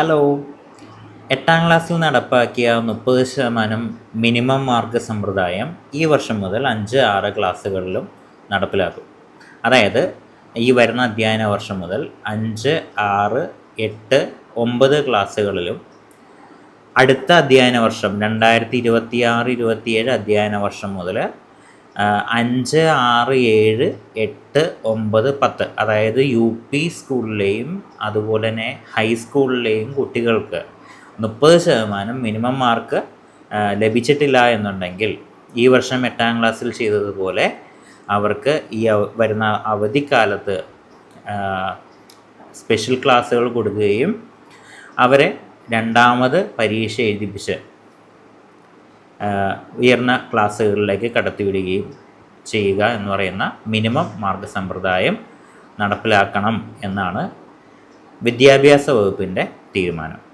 Hello എട്ടാം ക്ലാസ്സിൽ നടപ്പാക്കിയ മുപ്പത് ശതമാനം മിനിമം മാർക്ക് സമ്പ്രദായം ഈ വർഷം മുതൽ അഞ്ച് ആറ് ക്ലാസ്സുകളിലും നടപ്പിലാക്കും. അതായത് ഈ വരുന്ന അധ്യയന വർഷം മുതൽ അഞ്ച് ആറ് എട്ട് ഒമ്പത് ക്ലാസ്സുകളിലും അടുത്ത അധ്യയന വർഷം രണ്ടായിരത്തി ഇരുപത്തി ആറ് ഇരുപത്തിയേഴ് അധ്യയന വർഷം മുതൽ അഞ്ച് ആറ് ഏഴ് എട്ട് ഒമ്പത് പത്ത്. അതായത് യു പി സ്കൂളിലെയും അതുപോലെ തന്നെ ഹൈസ്കൂളിലെയും കുട്ടികൾക്ക് മുപ്പത് ശതമാനം മിനിമം മാർക്ക് ലഭിച്ചിട്ടില്ല എന്നുണ്ടെങ്കിൽ ഈ വർഷം എട്ടാം ക്ലാസ്സിൽ ചെയ്തതുപോലെ അവർക്ക് ഈ വരുന്ന അവധിക്കാലത്ത് സ്പെഷ്യൽ ക്ലാസ്സുകൾ കൊടുക്കുകയും അവരെ രണ്ടാമത് പരീക്ഷ എഴുതിപ്പിച്ച് ഉയർന്ന ക്ലാസ്സുകളിലേക്ക് കടത്തിവിടുകയും ചെയ്യുക എന്ന് പറയുന്ന മിനിമം മാർഗ സമ്പ്രദായം നടപ്പിലാക്കണം എന്നാണ് വിദ്യാഭ്യാസ വകുപ്പിന്റെ തീരുമാനം.